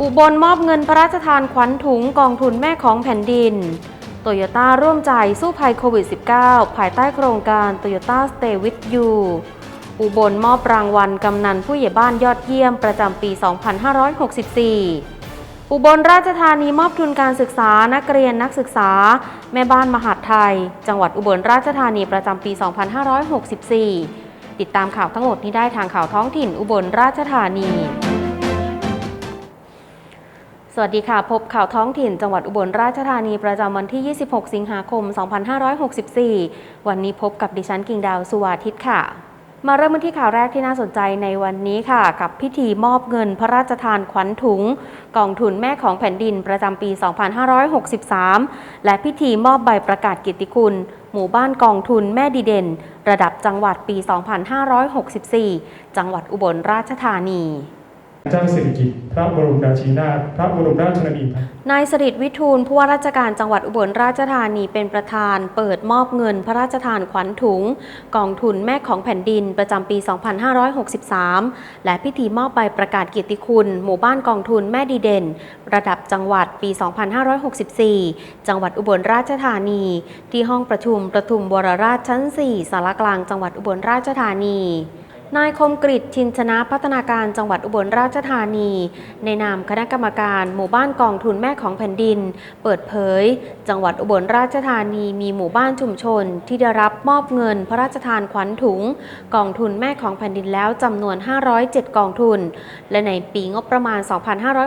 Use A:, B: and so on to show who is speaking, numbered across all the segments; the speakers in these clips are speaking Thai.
A: อุบลมอบเงินพระราชทานขวัญถุงกองทุนแม่ของแผ่นดิน โตโยต้าร่วมใจสู้ภัยโควิด -19 ภายใต้โครงการ Toyota Stay with You อุบลมอบรางวัลกำนันผู้ใหญ่บ้านยอดเยี่ยมประจำปี 2564 อุบลราชธานีมอบทุนการศึกษานักเรียนนักศึกษา แม่บ้านมหาดไทย จังหวัดอุบลราชธานีประจำปี 2564 ติดตามข่าวทั้งหมดนี้ได้ทางข่าวท้องถิ่นอุบลราชธานี วัสดีค่ะ พบข่าวท้องถิ่นจังหวัดอุบลราชธานีประจำวันที่ 26 สิงหาคม 2564 วันนี้พบกับดิฉันกิ่งดาวสุวาทิตค่ะ มาเริ่มกันที่ข่าวแรกที่น่าสนใจในวันนี้ค่ะ กับพิธีมอบเงินพระราชทานขวัญถุง กองทุนแม่ของแผ่นดินประจำปี 2563 และพิธีมอบใบประกาศกียรติคุณ หมู่บ้านกองทุนแม่ดีเด่น ระดับจังหวัดปี 2564 จังหวัดอุบลราชธานี
B: เจ้าสิริกิติ์พระบรมราชินีนาถพระบรมราชชนนีพัน
A: นายสริตวิทูลผู้ว่าราชการจังหวัดอุบลราชธานีเป็นประธาน เปิดมอบเงินพระราชทานขวัญถุง กองทุนแม่ของแผ่นดินประจำปี 2563 และพิธีมอบใบประกาศเกียรติคุณ หมู่บ้านกองทุนแม่ดีเด่น ระดับจังหวัดปี 2564 จังหวัดอุบลราชธานี ที่ห้องประชุมประทุมวรราชชั้น 4สารกลางจังหวัดอุบลราชธานี นายคมกริตชินชนะพัฒนาการจังหวัดอุบลราชธานี ในนามคณะกรรมการหมู่บ้านกองทุนแม่ของแผ่นดิน เปิดเผย จังหวัดอุบลราชธานีมีหมู่บ้านชุมชน ที่ได้รับมอบเงินพระราชทานขวัญถุง กองทุนแม่ของแผ่นดินแล้วจำนวน 507 กองทุน และในปีงบประมาณ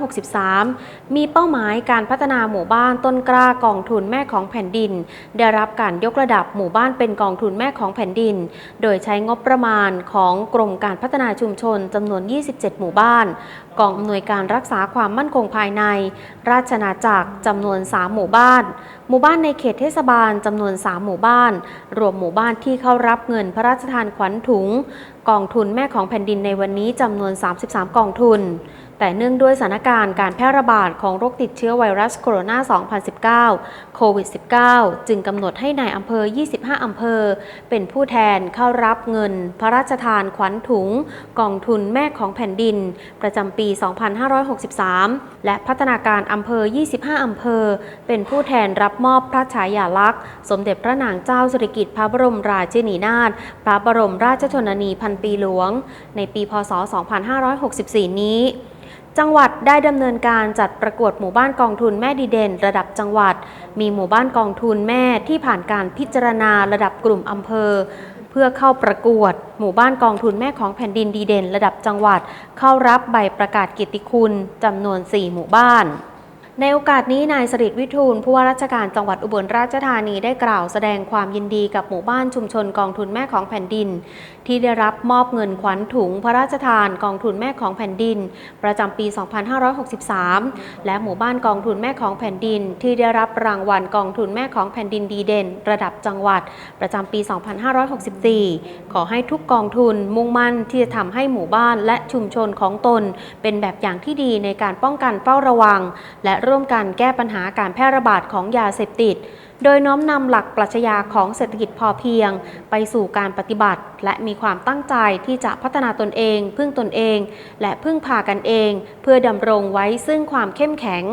A: 2563 มีเป้าหมายการพัฒนาหมู่บ้านต้นกล้ากองทุนแม่ของแผ่นดิน ได้รับการยกระดับหมู่บ้านเป็นกองทุนแม่ของแผ่นดิน โดยใช้งบประมาณของกรมการพัฒนาชุมชนจำนวน 27 หมู่บ้าน กองอำนวยการรักษาความมั่นคงภายใน ราชนาจักรจำนวน 3 หมู่บ้าน หมู่บ้านในเขตเทศบาลจำนวน 3 หมู่บ้าน รวมหมู่บ้านที่เข้ารับเงินพระราชทานขวัญถุง กองทุนแม่ของแผ่นดินในวันนี้จำนวน 33 กองทุน แต่เนื่องด้วยสถานการณ์การแพร่ระบาดของโรคติดเชื้อไวรัสโคโรนา 2019 โควิด -19 จึงกำหนดให้ในายอำเภอ 25 อำเภอ เป็นผู้แทนเข้ารับเงิน พระราชทานขวัญถุง กองทุนแม่ของแผ่นดิน ประจำปี 2563 และพัฒนาการอำเภอ 25 อำเภอ เป็นผู้แทนรับมอบพระฉายาลักษณ์ สมเด็จพระนางเจ้าสิริกิติ์พระบรมราชินีนาถ พระบรมราชชนนีพันปีหลวง ในปี พศ 2564 นี้ จังหวัดได้ดำเนินการจัดประกวดหมู่บ้านกองทุนแม่ดีเด่น ระดับจังหวัด มีหมู่บ้านกองทุนแม่ที่ผ่านการพิจารณาระดับกลุ่มอำเภอ เพื่อเข้าประกวด หมู่บ้านกองทุนแม่ของแผ่นดินดีเด่น ระดับจังหวัด เข้ารับใบประกาศกิตติคุณจำนวน 4 หมู่บ้าน ในโอกาสนี้นายสริตวิทูลผู้ว่าราชการจังหวัดอุบลราชธานีได้กล่าวแสดงความยินดีกับหมู่บ้านชุมชนกองทุนแม่ของแผ่นดิน ที่ได้รับมอบเงินขวัญถุงพระราชทานกองทุนแม่ของแผ่นดิน ประจำปี 2563 และหมู่บ้านกองทุนแม่ของแผ่นดิน ที่ได้รับรางวัลกองทุนแม่ของแผ่นดินดีเด่น ระดับจังหวัด ประจำปี 2564 ขอให้ทุกกองทุนมุ่งมั่นที่จะทำให้หมู่บ้านและชุมชนของตน เป็นแบบอย่างที่ดีในการป้องกันเฝ้าระวัง และร่วมกันแก้ปัญหาการแพร่ระบาดของยาเสพติด โดยน้อมนำหลักปรัชญาของเศรษฐกิจพอเพียง ไปสู่การปฏิบัติ และมีความตั้งใจที่จะพัฒนาตนเอง พึ่งตนเอง และพึ่งพากันเอง เพื่อดำรงไว้ซึ่งความเข้มแข็ง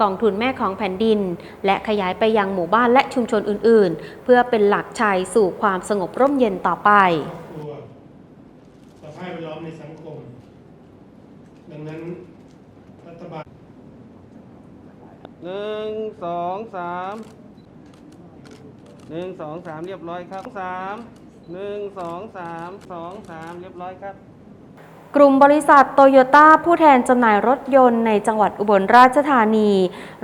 A: กองทุนแม่ของแผ่นดิน และขยายไปยังหมู่บ้านและชุมชนอื่น ๆ เพื่อเป็นหลักชัยสู่ความสงบร่มเย็นต่อไป
B: สภาพแวดล้อมในสังคม ดังนั้นรัฐบาล
C: หนึ่งสองสามหนึ่งสองสามเรียบร้อยครับสามหนึ่งสองสามสองสามเรียบร้อยครับ
A: กลุ่มบริษัทโตโยต้าผู้แทนจำหน่ายรถยนต์ในจังหวัดอุบลราชธานี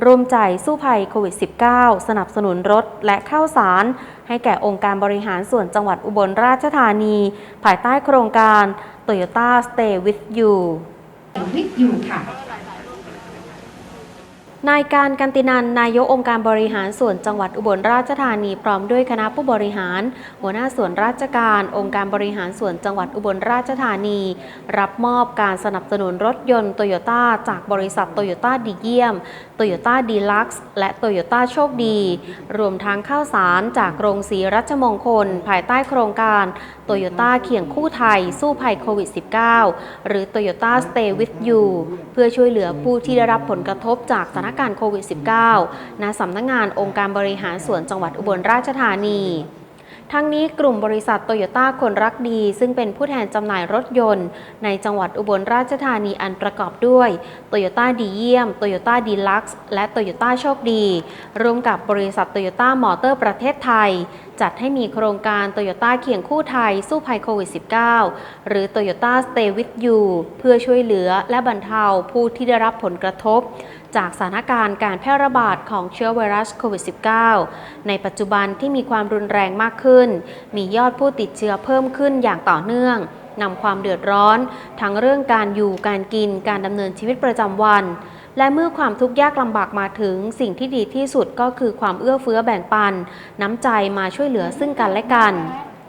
A: ร่วมใจสู้ภัยโควิด -19 สนับสนุนรถและข้าวสาร ให้แก่องค์การบริหารส่วนจังหวัดอุบลราชธานี ภายใต้โครงการ Toyota Stay with You
D: วิทอยู่ค่ะ
A: นายการกันตินันนายกองค์การบริหารส่วนจังหวัดอุบลราชธานีพร้อมด้วยคณะผู้บริหาร หัวหน้าส่วนราชการ องค์การบริหารส่วนจังหวัดอุบลราชธานี รับมอบการสนับสนุนรถยนต์โตโยต้าจากบริษัทโตโยต้าดีเยี่ยมโตโยต้าดีลักซ์และโตโยต้าโชคดี รวมทั้งข้าวสารจากโรงสีรัชมงคล ภายใต้โครงการโตโยต้าเคียงคู่ไทย สู้ภัยโควิด -19 หรือ Toyota Stay with you เพื่อช่วยเหลือผู้ที่ได้รับผลกระทบจากสถานการณ์โควิด -19 ณสำนักงงานองค์การบริหารส่วนจังหวัดอุบลราชธานีทั้งนี้กลุ่มบริษัทโตโยต้าคนรักดี ซึ่งเป็นผู้แทนจำหน่ายรถยนต์ ในจังหวัดอุบลราชธานีอันประกอบด้วยโตโยต้าดีเยี่ยมโตโยต้าดีลักซ์และโตโยต้าโชคดี ร่วมกับบริษัทโตโยต้ามอเตอร์ประเทศไทย จัดให้มีโครงการโตโยต้าเคียงคู่ไทยสู้ภัยโควิด -19 หรือ Toyota Stay with you เพื่อช่วยเหลือและบรรเทาผู้ที่ได้รับผลกระทบ จากสถานการณ์การแพร่ระบาดของเชื้อไวรัสโควิด -19 ในปัจจุบันที่มีความรุนแรงมากขึ้น มียอดผู้ติดเชื้อเพิ่มขึ้นอย่างต่อเนื่องนำความเดือดร้อน ทั้งเรื่องการอยู่การกินการดำเนินชีวิตประจำวัน และเมื่อความทุกข์ยากลำบากมาถึง สิ่งที่ดีที่สุดก็คือความเอื้อเฟื้อแบ่งปัน น้ำใจมาช่วยเหลือซึ่งกันและกัน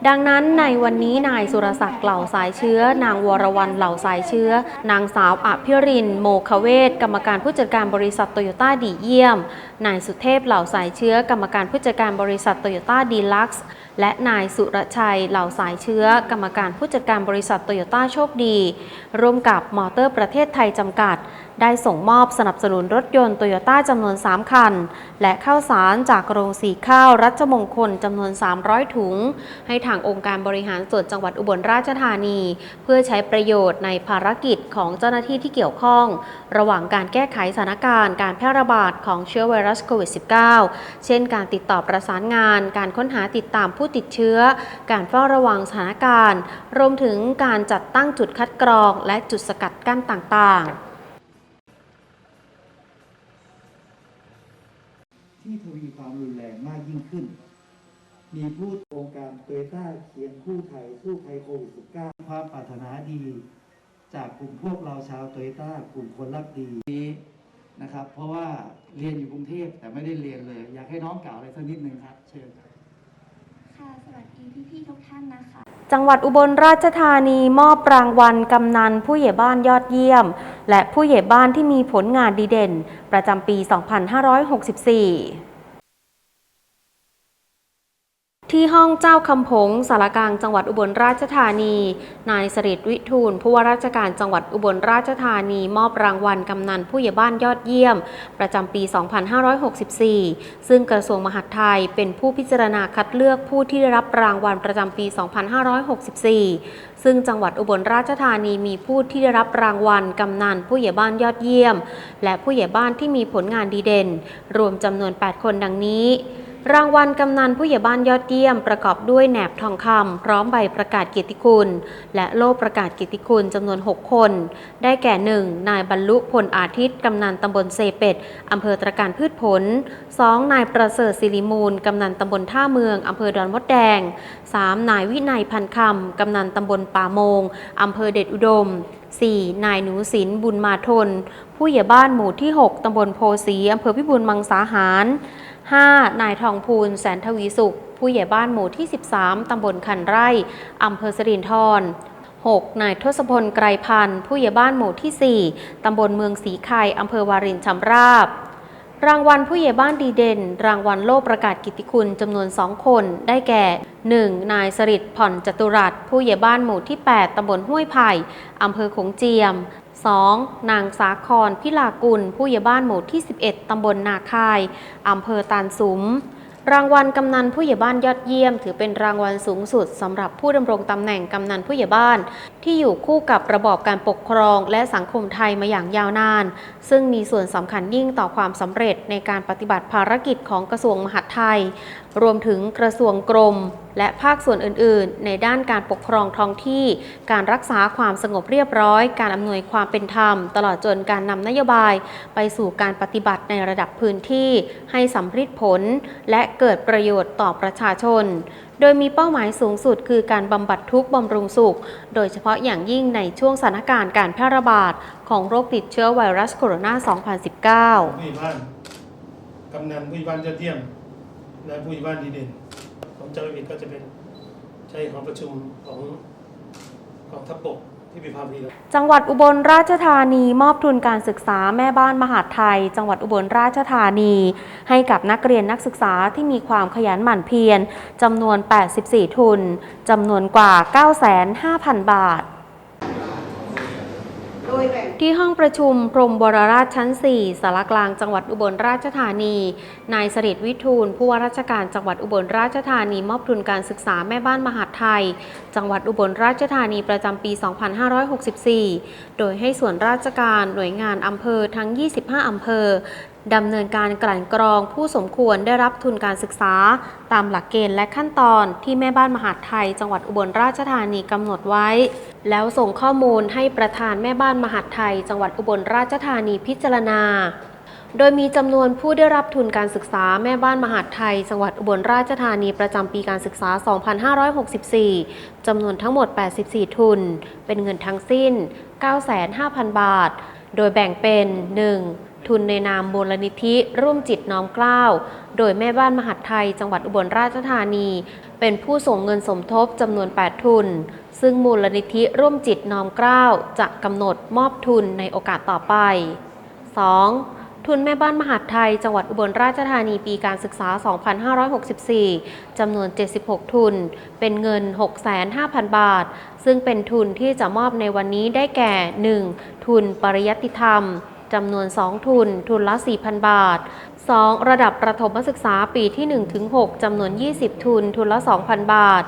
A: ดังนั้นในวันนี้นายสุรศักดิ์เหล่าสายเชื้อ นางวรวรรณเหล่าสายเชื้อ นางสาวอภิรินทร์โมคเวศกรรมการผู้จัดการบริษัทโตโยต้าดีเยี่ยม นายสุเทพเหล่าสายเชื้อ กรรมการผู้จัดการบริษัทโตโยต้าดีลักซ์ และนายสุรชัยเหล่าสายเชื้อ กรรมการผู้จัดการบริษัทโตโยต้าโชคดี ร่วมกับมอเตอร์ประเทศไทยจำกัด ได้ส่งมอบสนับสนุนรถยนต์โตโยต้าจำนวน 3 คัน และข้าวสารจากโรงสีข้าวรัชมงคลจำนวน 300 ถุง ให้ทางองค์การบริหารส่วนจังหวัดอุบลราชธานี เพื่อใช้ประโยชน์ในภารกิจของเจ้าหน้าที่ที่เกี่ยวข้อง ระหว่างการแก้ไขสถานการณ์การแพร่ระบาดของเชื้อไวรัสโควิด -19 เช่นการติดต่อประสานงาน การค้นหาติดตามผู้ติดเชื้อ การเฝ้าระวังสถานการณ์ รวมถึงการจัดตั้งจุดคัดกรอง และจุดสกัดกั้นต่างๆ
D: ที่ทวีความรุนแรงมากยิ่งขึ้น มีผู้โครงการโตโยต้าเคียงคู่ไทยสู้ภัยโควิด -19 ความปรารถนาดี จากกลุ่มพวกเราชาวโตโยต้ากลุ่มคนรักดีนี้นะครับ เพราะว่าเรียนอยู่กรุงเทพแต่ไม่ได้เรียนเลย อยากให้น้องกล่าวอะไรสักนิดนึงครับ เชิญครับ
E: ค่ะสวัสดีพี่ๆทุกท่านนะคะ
A: จังหวัดอุบลราชธานีมอบรางวัลกำนันผู้ใหญ่บ้านยอดเยี่ยม และผู้ใหญ่บ้านที่มีผลงานดีเด่น ประจำปี 2564 ที่ห้องเจ้าคำผงสารกลางจังหวัดอุบลราชธานี นายสริตวิทูลผู้ว่าราชการจังหวัดอุบลราชธานี มอบรางวัลกำนันผู้ใหญ่บ้านยอดเยี่ยม ประจำปี 2564 ซึ่งกระทรวงมหาดไทยเป็นผู้พิจารณาคัดเลือกผู้ที่ได้รับรางวัลประจำปี 2564 ซึ่งจังหวัดอุบลราชธานีมีผู้ที่ได้รับรางวัลกำนันผู้ใหญ่บ้านยอดเยี่ยม และผู้ใหญ่บ้านที่มีผลงานดีเด่น รวมจำนวน 8 คนดังนี้ รางวัลกำนันผู้ใหญ่บ้านยอดเยี่ยมประกอบด้วยแหนบทองคำพร้อมใบประกาศเกียรติคุณ และโล่ประกาศเกียรติคุณจำนวน 6 คน ได้แก่ 1. นายบรรลุพลอาทิตย์กำนันตำบลเซเป็ดอำเภอตรการพืชผล 2. นายประเสริฐศิริมูลกำนันตำบลท่าเมืองอำเภอดอนมดแดง 3. นายวินัยพันคำกำนันตำบลป่าโมงอำเภอเดชอุดม 4. นายหนูศิลป์บุญมาทน ผู้ใหญ่บ้านหมู่ที่ 6ตำบลโพสีอำเภอพิบูลมังสาหาร 5. นายทองพูนแสนทวีสุข ผู้ใหญ่บ้านหมู่ที่ 13 ตำบลคันไร่อำเภอสรินทร 6. นายทศพลไกรพันธ์ผู้ใหญ่บ้านหมู่ที่ 4 ตำบลเมืองสีไข่อำเภอวารินชำราบ รางวัลผู้ใหญ่บ้านดีเด่น รางวัลโล่ประกาศกิตติคุณจำนวน 2 คน ได้แก่ 1. นายสริตผ่อนจตุรัสผู้ใหญ่บ้านหมู่ที่ 8 ตำบลห้วยไผ่อำเภอขงเจียม 2. นางสาครพิลากุล ผู้ใหญ่บ้านหมู่ที่ 11 ตำบลนาคายอำเภอตาลสุม รางวัลกำนันผู้ใหญ่บ้านยอดเยี่ยม ถือเป็นรางวัลสูงสุดสำหรับผู้ดำรงตำแหน่งกำนันผู้ใหญ่บ้าน ที่อยู่คู่กับระบอบการปกครองและสังคมไทยมาอย่างยาวนาน ซึ่งมีส่วนสำคัญยิ่งต่อความสำเร็จในการปฏิบัติภารกิจของกระทรวงมหาดไทยรวมถึงกระทรวงกรม และภาคส่วนอื่น ๆ ในด้านการปกครองท้องที่ การรักษาความสงบเรียบร้อย การอำนวยความเป็นธรรม ตลอดจนการนำนโยบาย ไปสู่การปฏิบัติในระดับพื้นที่ ให้สำฤทธิ์ผล และเกิดประโยชน์ต่อประชาชน โดยมีเป้าหมายสูงสุดคือการบำบัดทุกข์บำรุงสุข โดยเฉพาะอย่างยิ่งในช่วงสถานการณ์การแพร่ระบาดของโรคติดเชื้อไวรัสโคโรนา 2019
B: ผู้ใหญ่บ้านกำนันผู้ใหญ่บ้านยอดเยี่ยม และผู้ใหญ่บ้านดีเด่นของเจ้าหน้าที่ก็จะเป็นใช้หอประชุมของกองทัพบกที่มีความดี
A: จังหวัดอุบลราชธานีมอบทุนการศึกษาแม่บ้านมหาดไทย จังหวัดอุบลราชธานี ให้กับนักเรียนนักศึกษาที่มีความขยันหมั่นเพียรจำนวน 84 ทุนจำนวนกว่า 9,500,000บาท ที่ห้องประชุมพรมบรราชชั้น 4สารกลางจังหวัดอุบลราชธานี นายสริตวิทูลผู้ว่าราชการจังหวัดอุบลราชธานีมอบทุนการศึกษาแม่บ้านมหาดไทย จังหวัดอุบลราชธานีประจำปี 2564 โดยให้ส่วนราชการหน่วยงานอำเภอทั้ง 25 อำเภอ ดำเนินการกลั่นกรองผู้สมควรได้รับทุนการศึกษา ตามหลักเกณฑ์และขั้นตอนที่แม่บ้านมหาดไทย จังหวัดอุบลราชธานีกำหนดไว้ แล้วส่งข้อมูลให้ประธานแม่บ้านมหาดไทย จังหวัดอุบลราชธานีพิจารณาโดยมีจำนวนผู้ได้รับทุนการศึกษาแม่บ้านมหาดไทย จังหวัดอุบลราชธานีประจำปีการศึกษา 2564 จำนวนทั้งหมด 84 ทุน เป็นเงินทั้งสิ้น 9,500,000บาท โดยแบ่งเป็น 1. ทุนในนามมูลนิธิ ร่วมจิตน้อมเกล้า โดยแม่บ้านมหาดไทย จังหวัดอุบลราชธานี เป็นผู้ส่งเงินสมทบจำนวน 8 ทุน ซึ่งมูลนิธิร่วมจิตน้อมเกล้า จะกำหนดมอบทุนในโอกาสต่อไป 2. ทุนแม่บ้านมหาดไทย จังหวัดอุบลราชธานีปีการศึกษา 2564 จำนวน 76 ทุน เป็นเงิน 65,000 บาท ซึ่งเป็นทุนที่จะมอบในวันนี้ได้แก่ 1. ทุนปริยัติธรรม จำนวน 2 ทุน ทุนละ 4,000 บาท 2. ระดับประถมศึกษาปีที่ 1-6จำนวน 20 ทุน ทุนละ 2,000 บาท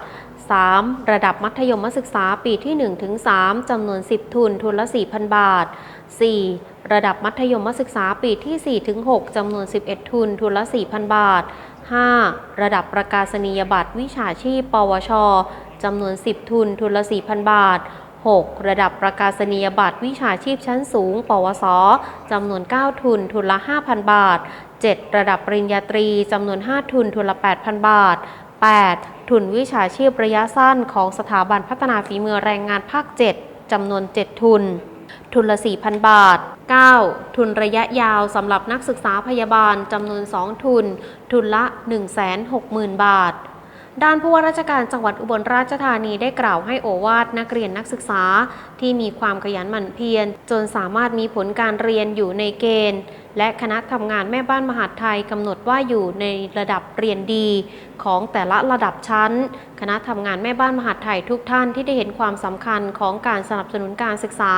A: 3. ระดับมัธยมศึกษาปีที่ 1-3จำนวน 10 ทุน ทุนละ 4,000 บาท 4. ระดับมัธยมศึกษาปีที่ 4-6จำนวน 11 ทุน ทุนละ 4,000 บาท 5. ระดับประกาศนียบัตรวิชาชีพ ปวชจำนวน 10 ทุน ทุนละ 4,000 บาท 6. ระดับประกาศนียบัตรวิชาชีพชั้นสูง ปวส จำนวน 9 ทุน ทุนละ 5,000 บาท 7. ระดับปริญญาตรี จำนวน 5 ทุน ทุนละ 8,000 บาท 8. ทุนวิชาชีพระยะสั้นของสถาบันพัฒนาฝีมือแรงงานภาค 7 จำนวน 7 ทุน ทุนละ 4,000 บาท 9. ทุนระยะยาวสำหรับนักศึกษาพยาบาลจำนวน 2 ทุน ทุนละ 160,000 บาท ด้านผู้ว่าราชการจังหวัดอุบลราชธานีได้กล่าวให้โอวาทนักเรียนนักศึกษา ที่มีความขยันหมั่นเพียร จนสามารถมีผลการเรียนอยู่ในเกณฑ์ และคณะทำงานแม่บ้านมหาดไทยกำหนดว่าอยู่ในระดับเรียนดีของแต่ละระดับชั้น คณะทำงานแม่บ้านมหาดไทยทุกท่านที่ได้เห็นความสำคัญของการสนับสนุนการศึกษา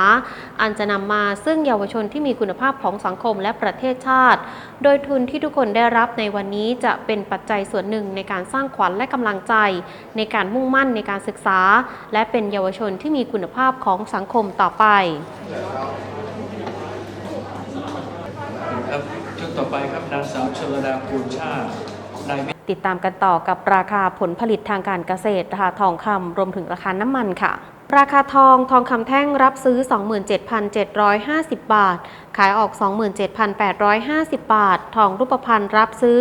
A: อันจะนำมาซึ่งเยาวชนที่มีคุณภาพของสังคมและประเทศชาติ โดยทุนที่ทุกคนได้รับในวันนี้จะเป็นปัจจัยส่วนหนึ่งในการสร้างขวัญและกำลังใจ ในการมุ่งมั่นในการศึกษา และเป็นเยาวชนที่มีคุณภาพของสังคมต่อไป
F: ครับ ชุดต่อไปครับนางสาวชลดาภูลชาตินาย
A: ติดตามกันต่อกับราคาผลผลิตทางการเกษตรราคาทองคำรวมถึงราคาน้ำมันค่ะ ราคาทองทองคำแท่งรับซื้อ 27,750 บาท ขายออก 27,850 บาท ทองรูปพรรณรับซื้อ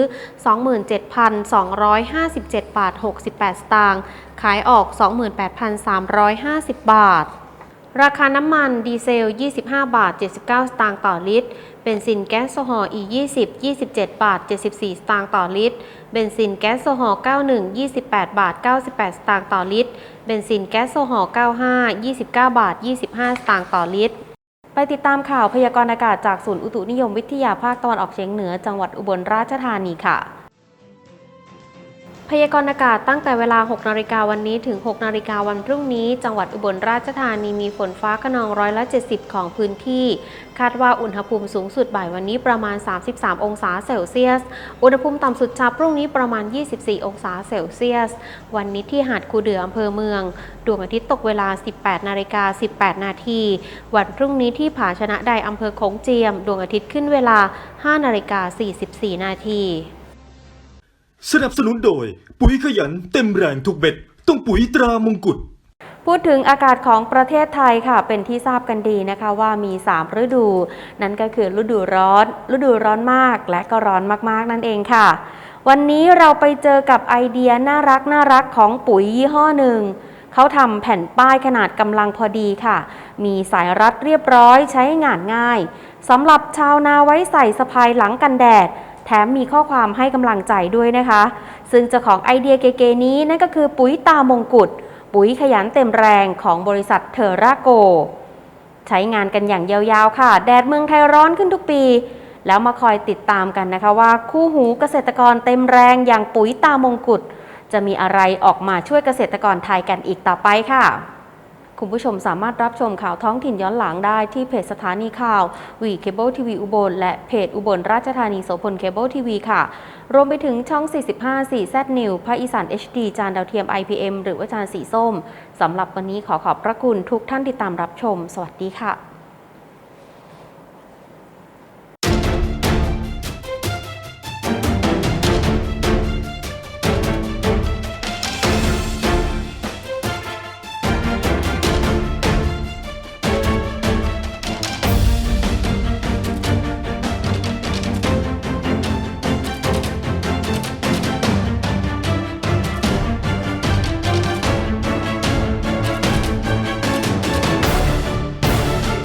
A: 27,257 บาท 68 สตางค์ขายออก 28,350 บาทราคาน้ำมันดีเซล 25 บาท 79 สตางค์ต่อลิตร เบนซินแก๊สโซฮอล์ E20 27 บาท 74 สตางค์ต่อลิตร เบนซินแก๊สโซฮอล์ 91 28 บาท 98 สตางค์ต่อลิตร เบนซินแก๊สโซฮอล์ 95 29 บาท 25 สตางค์ต่อลิตร ไปติดตามข่าวพยากรณ์อากาศจากศูนย์อุตุนิยมวิทยาภาคตะวันออกเฉียงเหนือจังหวัดอุบลราชธานีค่ะ พยากรณ์อากาศตั้งแต่เวลา 6 นาฬิกาวันนี้ถึง 6 นาฬิกาวันพรุ่งนี้ จังหวัดอุบลราชธานีมีฝนฟ้าขนองร้อยละ 70 ของพื้นที่ คาดว่าอุณหภูมิสูงสุดบ่ายวันนี้ประมาณ 33 องศาเซลเซียส อุณหภูมิต่ำสุดเช้าพรุ่งนี้ประมาณ 24 องศาเซลเซียส วันนี้ที่หาดคูเดืออำเภอเมือง ดวงอาทิตย์ตกเวลา 18 นาฬิกา 18 นาที วันพรุ่งนี้ที่ผาชนะใดอำเภอโขงเจียม ดวงอาทิตย์ขึ้นเวลา 5 นาฬิกา 44 นาที
G: สนับสนุนโดย ปุ๋ยขยันเต็มแรงทุกเบ็ด ต้องปุ๋ยตรามงกุฎ
A: พูดถึงอากาศของประเทศไทยค่ะ เป็นที่ทราบกันดีนะคะว่ามี 3 ฤดู นั่นก็คือฤดูร้อน ฤดูร้อนมากและก็ร้อนมากๆนั่นเองค่ะ วันนี้เราไปเจอกับไอเดียน่ารักน่ารักของปุ๋ยยี่ห้อหนึ่งเขาทำแผ่นป้ายขนาดกำลังพอดีค่ะ มีสายรัดเรียบร้อยใช้งานง่ายสำหรับชาวนาไว้ใส่สะพายหลังกันแดด แถมมีข้อความให้กำลังใจด้วยนะคะ ซึ่งเจ้าของไอเดียเก๋ๆนี้นั่นก็คือปุ๋ยตามงกุฎปุ๋ยขยันเต็มแรงของบริษัทเทอร่าโก ใช้งานกันอย่างยาวๆค่ะ แดดเมืองไทยร้อนขึ้นทุกปี แล้วมาคอยติดตามกันนะคะว่าคู่หูเกษตรกรเต็มแรงอย่างปุ๋ยตามงกุฎจะมีอะไรออกมาช่วยเกษตรกรไทยกันอีกต่อไปค่ะ คุณผู้ชมสามารถรับชมข่าวท้องถิ่นย้อนหลังได้ที่เพจสถานีข่าววีเคเบิลทีวีอุบลและเพจอุบลราชธานีโสพลเคเบิลทีวีค่ะ รวมไปถึงช่อง 45 4 Z New ภาคอีสาน HD จานดาวเทียม IPM หรือว่าจานสีส้มสำหรับวันนี้ขอขอบพระคุณทุกท่านที่ตามรับชม สวัสดีค่ะ